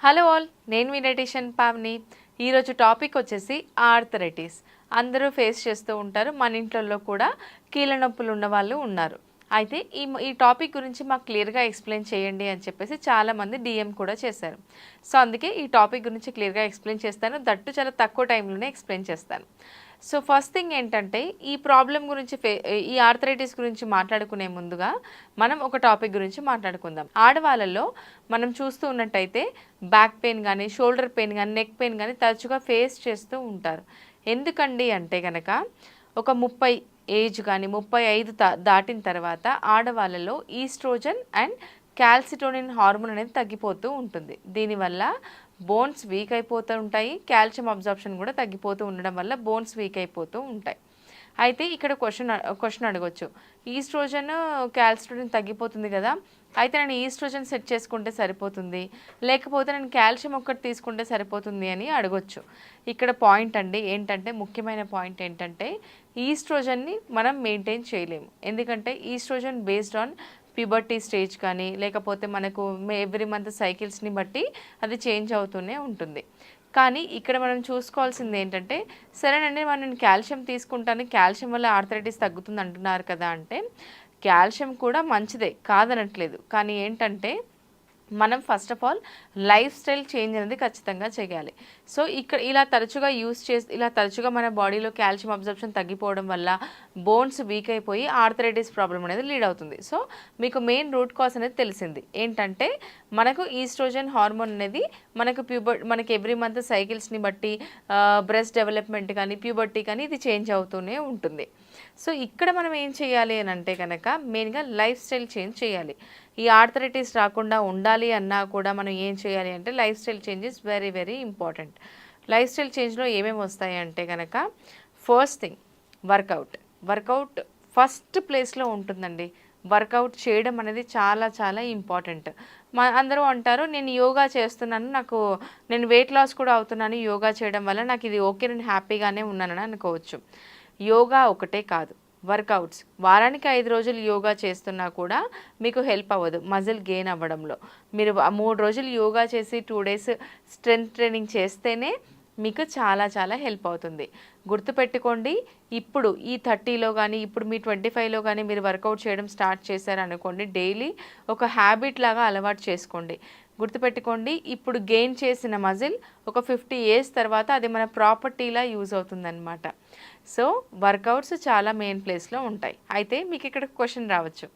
Hello all నేను మీ పావ్ని. ఈరోజు topic వచ్చేసి ఆర్థరైటిస్. అందరూ ఫేస్ చేస్తూ ఉంటారు మన ఇంట్లో కూడా కీళ్ళ నొప్పులు ఉన్న వాళ్ళు ఉన్నారు. అయితే ఈ ఈ టాపిక్ గురించి మాకు క్లియర్గా ఎక్స్ప్లెయిన్ చేయండి అని చెప్పేసి చాలామంది డిఎం కూడా చేశారు. సో అందుకే ఈ టాపిక్ గురించి క్లియర్గా ఎక్స్ప్లెయిన్ చేస్తాను. దట్టు చాలా తక్కువ టైంలోనే ఎక్స్ప్లెయిన్ చేస్తాను. సో ఫస్ట్ థింగ్ ఏంటంటే ఈ ప్రాబ్లం గురించి ఫే ఈ ఆర్థరైటిస్ గురించి మాట్లాడుకునే ముందుగా మనం ఒక టాపిక్ గురించి మాట్లాడుకుందాం. ఆడవాళ్ళలో మనం చూస్తూ ఉన్నట్టయితే బ్యాక్ పెయిన్ కానీ షోల్డర్ పెయిన్ కానీ నెక్ పెయిన్ కానీ తరచుగా ఫేస్ చేస్తూ ఉంటారు. ఎందుకండి అంటే కనుక ఒక ముప్పై ఏజ్ కానీ ముప్పై ఐదు దాటిన తర్వాత ఆడవాళ్ళలో ఈస్ట్రోజన్ అండ్ క్యాల్సిటోనిన్ హార్మోన్ అనేది తగ్గిపోతూ ఉంటుంది. దీనివల్ల బోన్స్ వీక్ అయిపోతూ ఉంటాయి. కాల్షియం అబ్జార్ప్షన్ కూడా తగ్గిపోతూ ఉండడం వల్ల బోన్స్ వీక్ అయిపోతూ ఉంటాయి. అయితే ఇక్కడ క్వశ్చన్ క్వశ్చన్ అడగొచ్చు. ఈస్ట్రోజన్ క్యాల్స్ట్రోజన్ తగ్గిపోతుంది కదా. అయితే నేను ఈస్ట్రోజన్ సెట్ చేసుకుంటే సరిపోతుంది. లేకపోతే నేను కాల్షియం ఒక్కటి తీసుకుంటే సరిపోతుంది అని అడగొచ్చు. ఇక్కడ పాయింట్ అండి. ఏంటంటే ముఖ్యమైన పాయింట్ ఏంటంటే ఈస్ట్రోజన్ని మనం మెయింటైన్ చేయలేము. ఎందుకంటే estrogen based on puberty stage కానీ లేకపోతే మనకు ఎవ్రీ మంత్ సైకిల్స్ని బట్టి అది చేంజ్ అవుతూనే ఉంటుంది. కానీ ఇక్కడ మనం చూసుకోవాల్సింది ఏంటంటే సరేనండి మనం కాల్షియం తీసుకుంటాను కాల్షియం వల్ల ఆర్థరైటిస్ తగ్గుతుంది అంటున్నారు కదా అంటే కాల్షియం కూడా మంచిదే కాదనట్లేదు. కానీ ఏంటంటే మనం first of all lifestyle change అనేది ఖచ్చితంగా చేయాలి. సో ఇక్కడ ఇలా తరచుగా యూస్ చేసి ఇలా తరచుగా మన బాడీలో కాల్షియం అబ్జర్ప్షన్ తగ్గిపోవడం వల్ల బోన్స్ వీక్ అయిపోయి ఆర్థరైటిస్ ప్రాబ్లం అనేది లీడ్ అవుతుంది. సో మీకు మెయిన్ రూట్ కాజ్ అనేది తెలిసింది. ఏంటంటే మనకు ఈస్ట్రోజన్ హార్మోన్ అనేది మనకు ప్యూబర్ మనకి ఎవ్రీ మంత్ సైకిల్స్ని బట్టి బ్రెస్ట్ డెవలప్మెంట్ కానీ ప్యూబర్టీ కానీ ఇది చేంజ్ అవుతూనే ఉంటుంది. సో ఇక్కడ మనం ఏం చేయాలి అని అంటే కనుక మెయిన్గా లైఫ్ స్టైల్ చేంజ్ చేయాలి. ఈ ఆర్థరైటిస్ రాకుండా ఉండాలి అన్నా కూడా మనం ఏం చేయాలి అంటే lifestyle changes very very important. Lifestyle చేంజ్లో ఏమేమి వస్తాయి అంటే కనుక first thing workout. Workout first ప్లేస్లో ఉంటుందండి. వర్కౌట్ చేయడం అనేది చాలా చాలా ఇంపార్టెంట్. మా అందరూ అంటారు నేను యోగా చేస్తున్నాను నాకు నేను వెయిట్ లాస్ కూడా అవుతున్నాను యోగా చేయడం వల్ల నాకు ఇది ఓకే నేను హ్యాపీగానే ఉన్నానని అనుకోవచ్చు. యోగా ఒకటే కాదు వర్కౌట్స్. వారానికి ఐదు రోజులు యోగా చేస్తున్నా కూడా మీకు హెల్ప్ అవ్వదు మజిల్ గెయిన్ అవ్వడంలో. మీరు మూడు రోజులు యోగా చేసి టూ డేస్ స్ట్రెంత్ ట్రైనింగ్ చేస్తేనే మీకు చాలా చాలా హెల్ప్ అవుతుంది. గుర్తుపెట్టుకోండి ఇప్పుడు ఈ థర్టీలో కానీ ఇప్పుడు మీ ట్వంటీ ఫైవ్లో కానీ మీరు వర్కౌట్ చేయడం స్టార్ట్ చేశారనుకోండి డైలీ ఒక హ్యాబిట్ లాగా అలవాటు చేసుకోండి. గుర్తుపెట్టుకోండి ఇప్పుడు గెయిన్ చేసిన మజిల్ ఒక ఫిఫ్టీ ఇయర్స్ తర్వాత అది మన ప్రాపర్టీలా యూజ్ అవుతుందన్నమాట. సో వర్కౌట్స్ చాలా మెయిన్ ప్లేస్లో ఉంటాయి. అయితే మీకు ఇక్కడ క్వశ్చన్ రావచ్చు.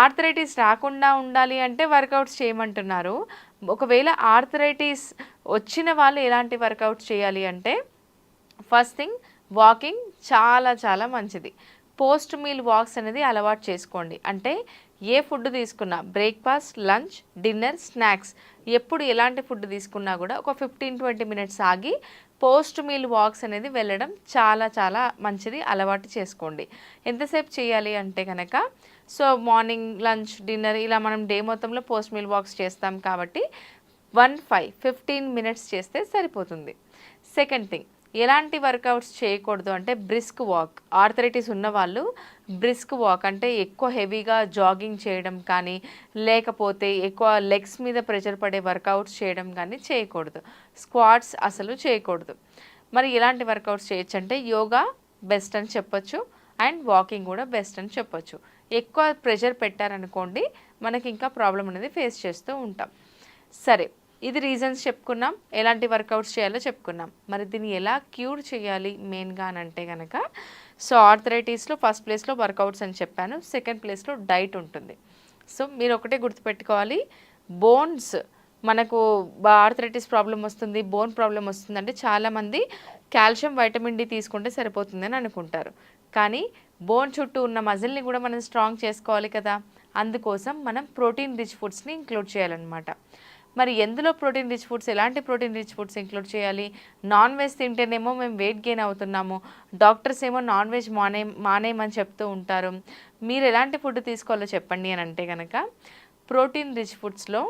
ఆర్థరైటిస్ రాకుండా ఉండాలి అంటే వర్కౌట్స్ చేయమంటున్నారు. ఒకవేళ ఆర్థరైటిస్ వచ్చిన వాళ్ళు ఎలాంటి వర్కౌట్స్ చేయాలి అంటే ఫస్ట్ థింగ్ వాకింగ్ చాలా చాలా మంచిది. పోస్ట్ మీల్ వాక్స్ అనేది అలవాటు చేసుకోండి. అంటే ఏ ఫుడ్ తీసుకున్నా బ్రేక్ఫాస్ట్ లంచ్ డిన్నర్ స్నాక్స్ ఎప్పుడు ఎలాంటి ఫుడ్ తీసుకున్నా కూడా ఒక ఫిఫ్టీన్ ట్వంటీ మినిట్స్ ఆగి పోస్ట్ మీల్ వాక్స్ అనేది వెళ్ళడం చాలా చాలా మంచిది అలవాటు చేసుకోండి. ఎంతసేపు చేయాలి అంటే కనుక సో మార్నింగ్ లంచ్ డిన్నర్ ఇలా మనం డే మొత్తంలో పోస్ట్ మీల్ వాక్స్ చేస్తాం కాబట్టి వన్ ఫైవ్ ఫిఫ్టీన్ మినిట్స్ చేస్తే సరిపోతుంది. సెకండ్ థింగ్ ఎలాంటి వర్కౌట్స్ చేయకూడదు అంటే బ్రిస్క్ వాక్. ఆర్థరైటిస్ ఉన్న వాళ్ళు బ్రిస్క్ వాక్ అంటే ఎక్కువ హెవీగా జాగింగ్ చేయడం కానీ లేకపోతే ఎక్కువ లెగ్స్ మీద ప్రెషర్ పడే వర్కౌట్స్ చేయడం కానీ చేయకూడదు. స్క్వాట్స్ అసలు చేయకూడదు. మరి ఎలాంటి వర్కౌట్స్ చేయొచ్చు అంటే యోగా బెస్ట్ అని చెప్పొచ్చు అండ్ వాకింగ్ కూడా బెస్ట్ అని చెప్పొచ్చు. ఎక్కువ ప్రెషర్ పెట్టారనుకోండి మనకి ఇంకా ప్రాబ్లం అనేది ఫేస్ చేస్తూ ఉంటాం. సరే ఇది రీజన్స్ చెప్పుకున్నాం ఎలాంటి వర్కౌట్స్ చేయాలో చెప్పుకున్నాం. మరి దీన్ని ఎలా క్యూర్ చేయాలి మెయిన్గా అని అంటే కనుక సో ఆర్థరైటీస్లో ఫస్ట్ ప్లేస్లో వర్కౌట్స్ అని చెప్పాను సెకండ్ ప్లేస్లో డైట్ ఉంటుంది. సో మీరు ఒకటే గుర్తుపెట్టుకోవాలి బోన్స్ మనకు ఆర్థరైటిస్ ప్రాబ్లం వస్తుంది బోన్ ప్రాబ్లం వస్తుంది అంటే చాలామంది కాల్షియం వైటమిన్ డి తీసుకుంటే సరిపోతుందని అనుకుంటారు. కానీ బోన్ చుట్టూ ఉన్న మజిల్ని కూడా మనం స్ట్రాంగ్ చేసుకోవాలి కదా. అందుకోసం మనం ప్రోటీన్ రిచ్ ఫుడ్స్ని ఇంక్లూడ్ చేయాలన్నమాట. మరి ఎందులో ప్రోటీన్ రిచ్ ఫుడ్స్ ఎలాంటి ప్రోటీన్ రిచ్ ఫుడ్స్ ఇంక్లూడ్ చేయాలి? నాన్ వెజ్ తింటేనేమో మేము వెయిట్ గెయిన్ అవుతున్నాము. డాక్టర్స్ ఏమో నాన్ వెజ్ మానే మానేయమని చెప్తూ ఉంటారు. మీరు ఎలాంటి ఫుడ్ తీసుకోవాలో చెప్పండి అని అంటే కనుక ప్రోటీన్ రిచ్ ఫుడ్స్లో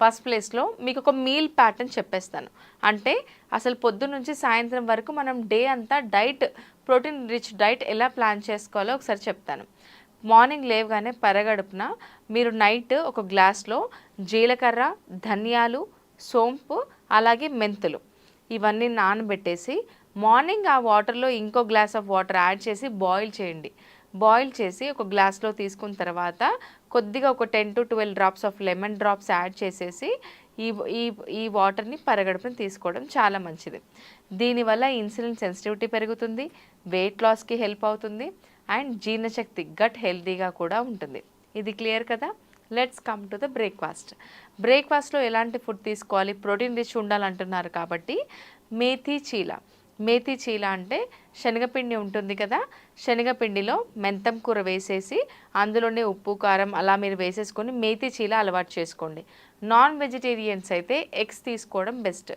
ఫస్ట్ ప్లేస్లో మీకు ఒక మీల్ ప్యాటర్న్ చెప్పేస్తాను. అంటే అసలు పొద్దు నుంచి సాయంత్రం వరకు మనం డే అంతా డైట్ ప్రోటీన్ రిచ్ డైట్ ఎలా ప్లాన్ చేసుకోవాలో ఒకసారి చెప్తాను. మార్నింగ్ లేవగానే పరగడుపున మీరు నైట్ ఒక గ్లాస్లో జీలకర్ర ధనియాలు సోంపు అలాగే మెంతులు ఇవన్నీ నానబెట్టేసి మార్నింగ్ ఆ వాటర్లో ఇంకో గ్లాస్ ఆఫ్ వాటర్ యాడ్ చేసి బాయిల్ చేయండి. బాయిల్ చేసి ఒక గ్లాస్లో తీసుకున్న తర్వాత కొద్దిగా ఒక ten to twelve drops of lemon drops add చేసేసి ఈ ఈ ఈ వాటర్ని పరగడుపున తీసుకోవడం చాలా మంచిది. దీనివల్ల ఇన్సులిన్ సెన్సిటివిటీ పెరుగుతుంది వెయిట్ లాస్కి హెల్ప్ అవుతుంది అండ్ జీర్ణశక్తి గట్ హెల్తీగా కూడా ఉంటుంది. ఇది క్లియర్ కదా? Let's come to the breakfast. బ్రేక్ఫాస్ట్లో ఎలాంటి ఫుడ్ తీసుకోవాలి? ప్రోటీన్ రిచ్ ఉండాలంటున్నారు కాబట్టి మేథీ చీల. మేతి చీల అంటే శనగపిండి ఉంటుంది కదా. శనగపిండిలో మెంతం కూర వేసేసి అందులోనే ఉప్పు కారం అలా మీరు వేసేసుకొని మేతి చీల అలవాటు చేసుకోండి. నాన్ వెజిటేరియన్స్ అయితే ఎగ్స్ తీసుకోవడం బెస్ట్.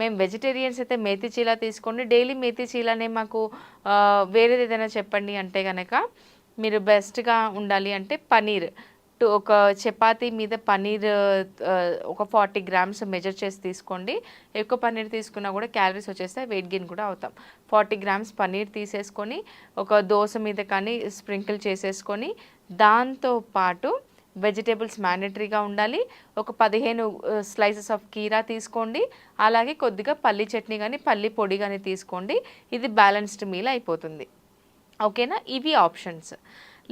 మేము వెజిటేరియన్స్ అయితే మేతి చీల తీసుకోండి. డైలీ మేతి చీలనే మాకు వేరేది ఏదైనా చెప్పండి అంటే కనుక మీరు బెస్ట్గా ఉండాలి అంటే పనీర్. టు ఒక చపాతీ మీద పన్నీర్ ఒక ఫార్టీ గ్రామ్స్ మెజర్ చేసి తీసుకోండి. ఎక్కువ పన్నీర్ తీసుకున్నా కూడా క్యాలరీస్ వచ్చేస్తే వెయిట్ గెయిన్ కూడా అవుతాం. ఫార్టీ గ్రామ్స్ పన్నీర్ తీసేసుకొని ఒక దోశ మీద కానీ స్ప్రింకిల్ చేసేసుకొని దాంతో పాటు వెజిటేబుల్స్ మ్యాండటరీగా ఉండాలి. ఒక పదిహేను స్లైసెస్ ఆఫ్ కీరా తీసుకోండి. అలాగే కొద్దిగా పల్లి చట్నీ కానీ పల్లి పొడి కానీ తీసుకోండి. ఇది బ్యాలెన్స్డ్ మీల్ అయిపోతుంది. ఓకేనా? ఇవి options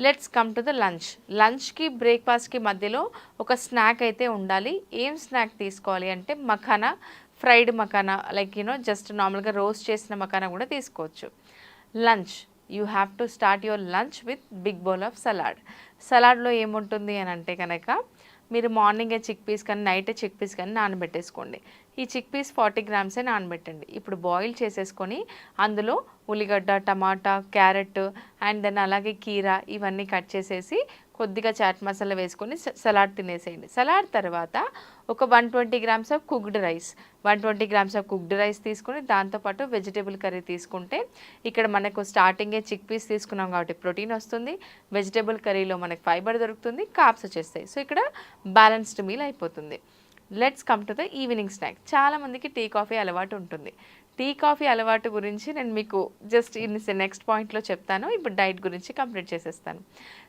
let's come to the lunch లంచ్కి బ్రేక్ఫాస్ట్కి మధ్యలో ఒక స్నాక్ అయితే ఉండాలి. ఏం స్నాక్ తీసుకోవాలి అంటే makhana fried makhana like you know just నార్మల్గా రోస్ట్ చేసిన మఖానా కూడా తీసుకోవచ్చు. Lunch you have to start your lunch with big bowl of salad సలాడ్లో ఏముంటుంది అని అంటే కనుక మీరు మార్నింగే చిక్ పీస్ కానీ నైట్ చిక్ పీస్ కానీ నానబెట్టేసుకోండి. ఈ చిక్ పీస్ ఫార్టీ గ్రామ్సే నానబెట్టండి. ఇప్పుడు బాయిల్ చేసేసుకొని అందులో ఉల్లిగడ్డ టమాటా క్యారెట్ అండ్ దెన్ అలాగే కీరా ఇవన్నీ కట్ చేసేసి కొద్దిగా చాట్ మసాలా వేసుకొని సలాడ్ తినేసేయండి. సలాడ్ తర్వాత ఒక one twenty grams of cooked rice. One twenty grams of cooked rice తీసుకుని దాంతోపాటు వెజిటేబుల్ కర్రీ తీసుకుంటే ఇక్కడ మనకు స్టార్టింగే చిక్ పీస్ తీసుకున్నాం కాబట్టి ప్రోటీన్ వస్తుంది. వెజిటేబుల్ కర్రీలో మనకు ఫైబర్ దొరుకుతుంది కాప్స్ వచ్చేస్తాయి. సో ఇక్కడ బ్యాలెన్స్డ్ మీల్ అయిపోతుంది. Let's come to the evening snack చాలామందికి టీ కాఫీ అలవాటు ఉంటుంది. టీ కాఫీ అలవాటు గురించి నేను మీకు జస్ట్ ఇన్ని నెక్స్ట్ పాయింట్లో చెప్తాను. ఇప్పుడు డైట్ గురించి కంప్లీట్ చేసేస్తాను.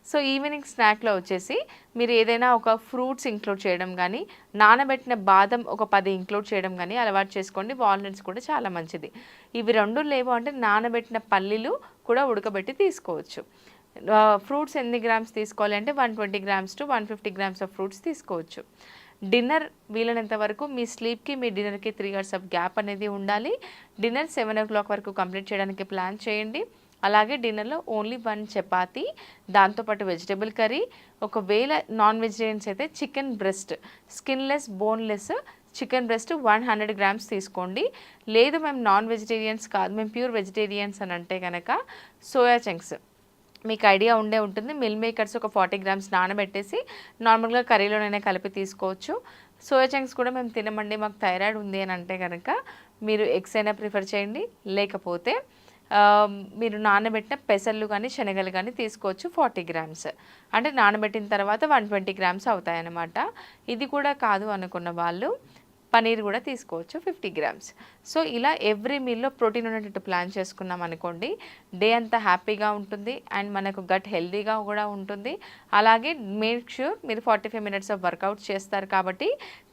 సో ఈవినింగ్ స్నాక్లో వచ్చేసి మీరు ఏదైనా ఒక ఫ్రూట్స్ ఇంక్లూడ్ చేయడం కానీ నానబెట్టిన బాదం ఒక పది ఇంక్లూడ్ చేయడం కానీ అలవాటు చేసుకోండి. వాల్నట్స్ కూడా చాలా మంచిది. ఇవి రెండు లేవు అంటే నానబెట్టిన పల్లీలు కూడా ఉడకబెట్టి తీసుకోవచ్చు. ఫ్రూట్స్ ఎన్ని గ్రామ్స్ తీసుకోవాలి అంటే one twenty grams to one fifty grams of fruits తీసుకోవచ్చు. డిన్నర్ వీలైనంత వరకు మీ స్లీప్కి మీ డిన్నర్కి త్రీ అవర్స్ ఆఫ్ గ్యాప్ అనేది ఉండాలి. డిన్నర్ సెవెన్ ఓ క్లాక్ వరకు కంప్లీట్ చేయడానికి ప్లాన్ చేయండి. అలాగే డిన్నర్లో ఓన్లీ వన్ చపాతి దాంతోపాటు వెజిటేబుల్ కర్రీ ఒకవేళ నాన్ వెజిటేరియన్స్ అయితే chicken breast skinless boneless chicken breast one hundred grams తీసుకోండి. లేదు మేము నాన్ వెజిటేరియన్స్ కాదు మేము ప్యూర్ వెజిటేరియన్స్ అని అంటే కనుక సోయా చంక్స్ మీకు ఐడియా ఉండే ఉంటుంది. మిల్ మేకర్స్ ఒక ఫార్టీ గ్రామ్స్ నానబెట్టేసి నార్మల్గా కర్రీలోనైనా కలిపి తీసుకోవచ్చు. సోయా చంక్స్ కూడా మేము తినమండి. మాకు థైరాయిడ్ ఉంది అని అంటే కనుక మీరు ఎగ్స్ అయినా ప్రిఫర్ చేయండి. లేకపోతే మీరు నానబెట్టిన పెసర్లు కానీ శనగలు కానీ తీసుకోవచ్చు ఫార్టీ గ్రామ్స్. అంటే నానబెట్టిన తర్వాత వన్ ట్వంటీ గ్రామ్స్ అవుతాయి అన్నమాట ఇది కూడా కాదు అనుకున్న వాళ్ళు పనీర్ కూడా తీసుకోవచ్చు ఫిఫ్టీ గ్రామ్స్. సో ఇలా ఎవ్రీ మీల్లో ప్రోటీన్ ఉండేటట్టు ప్లాన్ చేసుకున్నాం అనుకోండి డే అంతా హ్యాపీగా ఉంటుంది అండ్ మనకు గట్ హెల్దీగా కూడా ఉంటుంది. అలాగే మేక్ ష్యూర్ మీరు forty five minutes of workout చేస్తారు కాబట్టి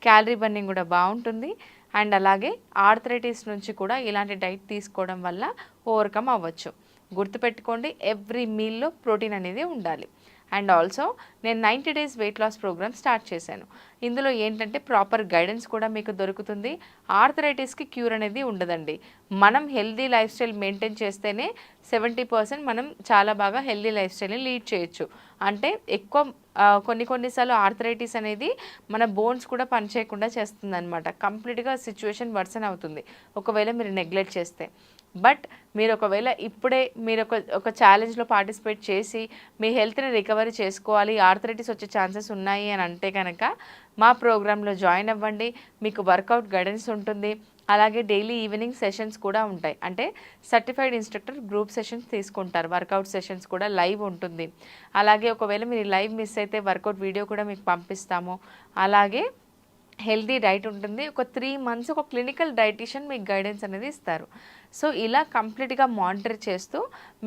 క్యాలరీ బర్నింగ్ కూడా బాగుంటుంది. అండ్ అలాగే ఆర్థరైటిస్ నుంచి కూడా ఇలాంటి డైట్ తీసుకోవడం వల్ల ఓవర్కమ్ అవ్వచ్చు. గుర్తుపెట్టుకోండి ఎవ్రీ మీల్లో ప్రోటీన్ అనేది ఉండాలి. అండ్ ఆల్సో నేను ninety days weight loss program start చేశాను. ఇందులో ఏంటంటే ప్రాపర్ గైడెన్స్ కూడా మీకు దొరుకుతుంది. ఆర్థరైటిస్కి క్యూర్ అనేది ఉండదండి. మనం హెల్దీ లైఫ్ స్టైల్ మెయింటైన్ చేస్తేనే సెవెంటీ పర్సెంట్ మనం చాలా బాగా హెల్దీ లైఫ్ స్టైల్ని లీడ్ చేయొచ్చు. అంటే ఎక్కువ కొన్ని కొన్నిసార్లు ఆర్థరైటిస్ అనేది మన బోన్స్ కూడా పనిచేయకుండా చేస్తుంది అనమాట కంప్లీట్గా సిచ్యువేషన్ వర్సన్ అవుతుంది. ఒకవేళ మీరు నెగ్లెక్ట్ చేస్తే. బట్ మీరు ఒకవేళ ఇప్పుడే మీరు ఒక ఒక ఛాలెంజ్లో పార్టిసిపేట్ చేసి మీ హెల్త్ని రికవరీ చేసుకోవాలి ఆర్థరైటిస్ వచ్చే ఛాన్సెస్ ఉన్నాయి అని అంటే కనుక మా ప్రోగ్రాంలో జాయిన్ అవ్వండి. మీకు వర్కౌట్ గైడెన్స్ ఉంటుంది. అలాగే డైలీ ఈవినింగ్ సెషన్స్ కూడా ఉంటాయి. అంటే సర్టిఫైడ్ ఇన్స్ట్రక్టర్ గ్రూప్ సెషన్స్ తీసుకుంటారు. వర్కౌట్ సెషన్స్ కూడా లైవ్ ఉంటుంది. అలాగే ఒకవేళ మీరు లైవ్ మిస్ అయితే వర్కౌట్ వీడియో కూడా మీకు పంపిస్తాము. అలాగే హెల్దీ డైట్ ఉంటుంది. ఒక త్రీ మంత్స్ ఒక క్లినికల్ డైటీషియన్ మీకు గైడెన్స్ అనేది ఇస్తారు. సో ఇలా కంప్లీట్గా మానిటర్ చేస్తూ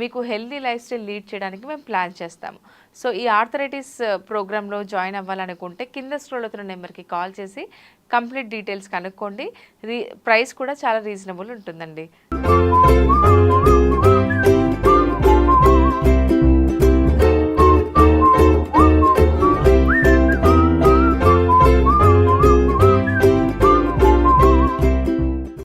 మీకు హెల్దీ లైఫ్ స్టైల్ లీడ్ చేయడానికి మేము ప్లాన్ చేస్తాము. సో ఈ ఆర్థరైటిస్ ప్రోగ్రాంలో జాయిన్ అవ్వాలనుకుంటే కింద స్క్రోల్ అవుతున్న నెంబర్కి కాల్ చేసి కంప్లీట్ డీటెయిల్స్ కనుక్కోండి. రీ ప్రైస్ కూడా చాలా రీజనబుల్ ఉంటుందండి.